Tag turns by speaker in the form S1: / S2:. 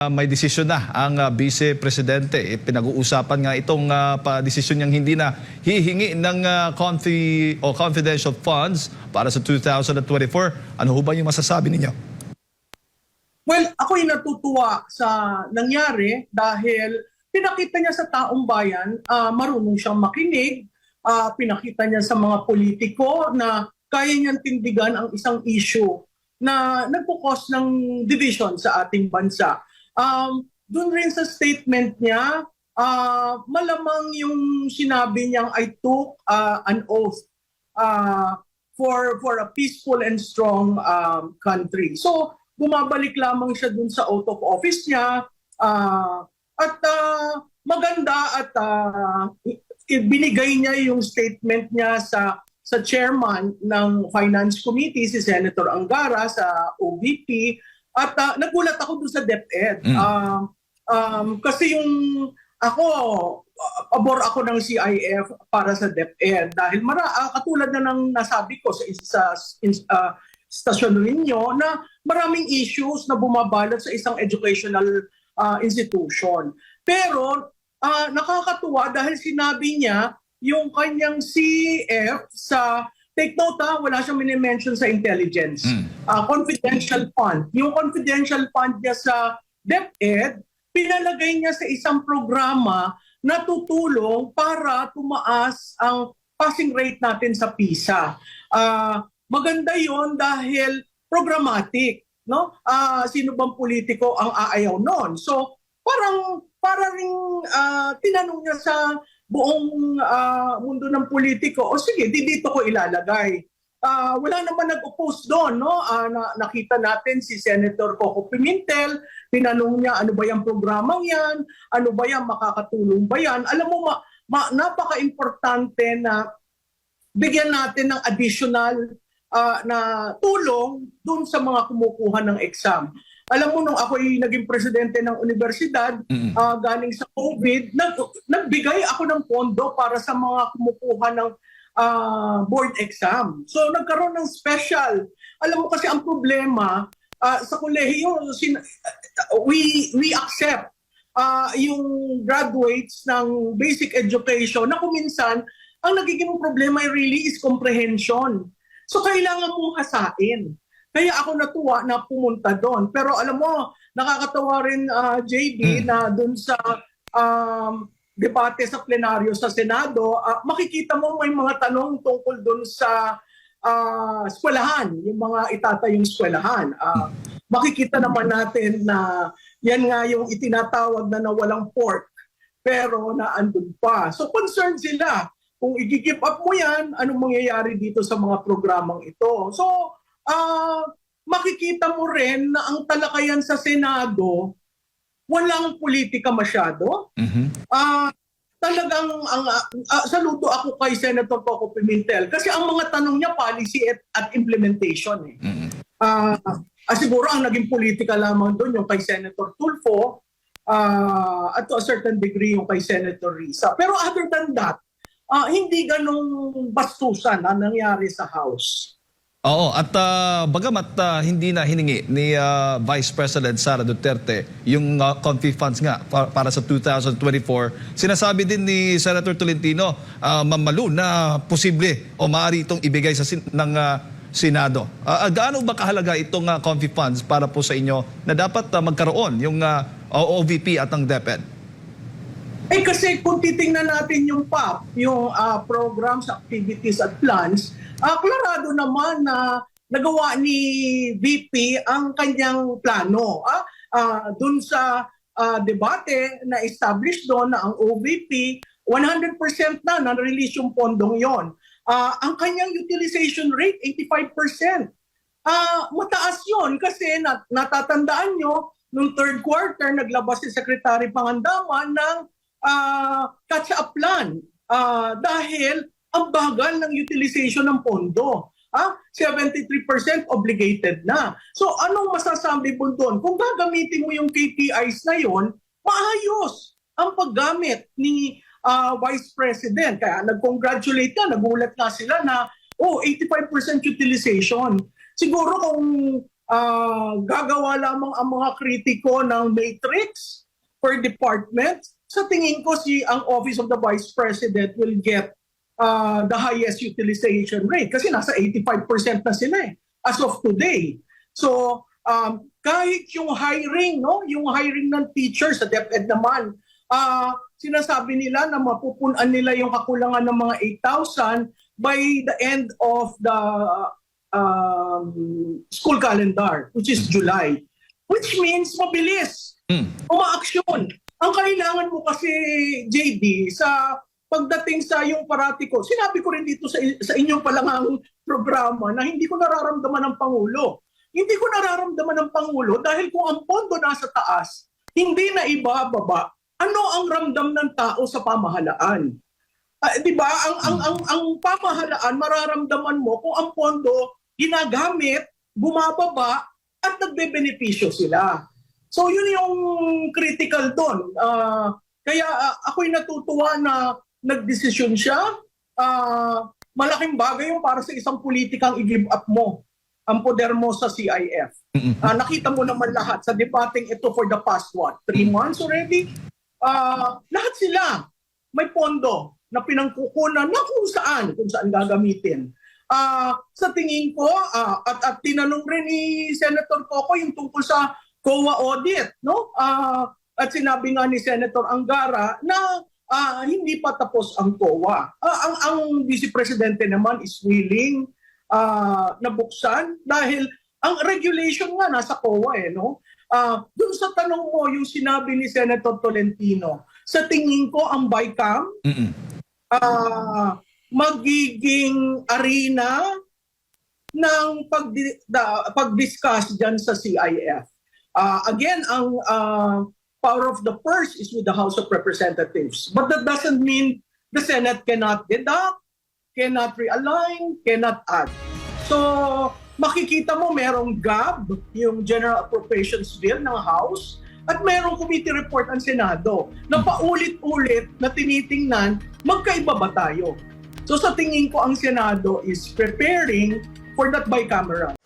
S1: Uh, may desisyon na ang uh, Vice Presidente. Eh, pinag-uusapan nga itong uh, pa desisyon niyang hindi na hihingi ng uh, confi o confidential funds para sa 2024. Ano ho ba yung masasabi ninyo?
S2: Well, ako'y natutuwa sa nangyari dahil pinakita niya sa taong bayan, ah, marunong siyang makinig, ah, pinakita niya sa mga politiko na kaya niyang tindigan ang isang issue na nagpukos ng division sa ating bansa. Um, Doon rin sa statement niya, ah, malamang yung sinabi niyang I took ah, an oath ah, for for a peaceful and strong um, country. So, bumabalik lamang siya dun sa out of office niya ah, at ah, maganda at i- binigay niya yung statement niya sa sa chairman ng Finance Committee si Senator Angara sa OVP at ah, nagulat ako dun sa DepEd.
S1: Mm.
S2: Ah, um, kasi yung ako pabor ako ng CIF para sa DepEd dahil mara ah, katulad na ng nasabi ko sa sa in- ah, stasyon ninyo na maraming issues na bumabalot sa isang educational ah, institution. Pero ah, nakakatuwa dahil sinabi niya yung kanyang CF sa take note ha, wala siyang minimension sa intelligence.
S1: Mm.
S2: Ah, confidential fund. Yung confidential fund niya sa DepEd, pinalagay niya sa isang programa na tutulong para tumaas ang passing rate natin sa PISA. Ah, maganda yon dahil programmatic, no? Ah, sino bang politiko ang aayaw noon? So, parang para ring ah, tinanong niya sa buong ah, mundo ng politiko, o sige, di dito ko ilalagay. Ah, wala naman nag-oppose doon, no? Ah, na, nakita natin si Senator Coco Pimentel, tinanong niya ano ba yung programang yan, ano ba yan, makakatulong ba yan. Alam mo, ma, ma- napaka-importante na bigyan natin ng additional ah, na tulong dun sa mga kumukuha ng exam. Alam mo, nung ako'y naging presidente ng universidad,
S1: Mm.
S2: ah, galing sa COVID, nag, nagbigay ako ng pondo para sa mga kumukuha ng ah, board exam. So nagkaroon ng special. Alam mo kasi ang problema ah, sa kolehiyo, sin- we, we accept ah, yung graduates ng basic education na kuminsan ang nagiging problema really is comprehension. So kailangan mong hasain. Kaya ako natuwa na pumunta doon. Pero alam mo, nakakatawa rin ah, JB
S1: Mm.
S2: na doon sa um, debate sa plenaryo sa Senado, ah, makikita mo may mga tanong tungkol doon sa ah, eskwelahan, yung mga itatayong eskwelahan. Ah, makikita naman natin na yan nga yung itinatawag na nawalang pork pero naandun pa. So concerned sila kung i-give up mo yan, anong mangyayari dito sa mga programang ito. So, ah makikita mo rin na ang talakayan sa Senado, walang politika masyado.
S1: Mhm.
S2: Ah, talagang ang ah, ah, saludo ako kay Senator Coco Pimentel kasi ang mga tanong niya policy at, at implementation eh.
S1: Mhm.
S2: Ah, ah, siguro ang naging politika lamang doon yung kay Senator Tulfo ah, at to a certain degree yung kay Senator Risa. Pero other than that, ah, hindi ganong bastusan ang nangyari sa House.
S1: Oo, at ah, bagamat ah, hindi na hiningi ni ah, Vice President Sara Duterte yung uh, confi funds nga pa- para sa 2024, sinasabi din ni Senator Tolentino, uh, Mamalu, na posible o maaari itong ibigay sa sin- ng ah, Senado. Ah, gaano ba kahalaga itong uh, confi funds para po sa inyo na dapat ah, magkaroon yung ah, OVP at ang DepEd?
S2: Eh kasi kung titingnan natin yung PAP, yung ah, programs, activities at plans, ah, klarado naman na nagawa ni VP ang kanyang plano. Ah, Ah, dun sa ah, debate na established doon na ang OVP, 100% na na-release yung pondong yon. Ah, ang kanyang utilization rate, 85%. Ah, mataas yon kasi nat- natatandaan nyo, nung third quarter, naglabas si Secretary Pangandaman ng ah, catch-up plan Ah, dahil ang bagal ng utilization ng pondo. Ah, 73% obligated na. So anong masasabi mo doon? Kung gagamitin mo yung KPIs na yon, maayos ang paggamit ni ah, Vice President. Kaya nag-congratulate ka, nagulat nga sila na oh, 85% utilization. Siguro kung ah, gagawa lamang ang mga kritiko ng matrix per department, sa tingin ko si ang Office of the Vice President will get ah, the highest utilization rate kasi nasa 85% na sila eh, as of today. So, um, kahit yung hiring, no, yung hiring ng teachers sa DepEd naman, ah, sinasabi nila na mapupunan nila yung kakulangan ng mga 8,000 by the end of the um, school calendar, which is July. Which means mabilis
S1: Mm.
S2: umaaksyon. Ang kailangan mo kasi, JD, sa pagdating sa yung parati ko, sinabi ko rin dito sa, sa inyong palangang programa na hindi ko nararamdaman ng Pangulo. Hindi ko nararamdaman ng Pangulo dahil kung ang pondo nasa taas, hindi na ibababa, ano ang ramdam ng tao sa pamahalaan? Ah, 'Di ba? Ang, ang ang ang pamahalaan mararamdaman mo kung ang pondo ginagamit, bumababa at nagbebenepisyo sila. So yun yung critical doon. Ah, kaya ah, ako'y natutuwa na nagdesisyon siya. Ah, malaking bagay yung para sa isang politikang i-give up mo ang poder mo sa CIF. Ah, nakita mo naman lahat sa debating ito for the past what? Three months already? Ah, lahat sila may pondo na pinangkukunan na kung saan, kung saan gagamitin. Ah, sa tingin ko, ah, at, at tinanong rin ni Senator Coco yung tungkol sa COA audit, no? Ah, at sinabi nga ni Senator Angara na ah, hindi pa tapos ang COA. Ah, ang ang Vice Presidente naman is willing ah, na buksan dahil ang regulation nga nasa COA eh, no? Ah, dun sa tanong mo yung sinabi ni Senator Tolentino, sa tingin ko ang BICAM ah, magiging arena ng da- pag-discuss dyan sa CIF. Ah, again, ang ah, power of the purse is with the House of Representatives. But that doesn't mean the Senate cannot deduct, cannot realign, cannot add. So, makikita mo merong GAB, yung General Appropriations Bill ng House, at merong committee report ang Senado na paulit-ulit na tinitingnan magkaiba ba tayo. So sa tingin ko ang Senado is preparing for that bicameral.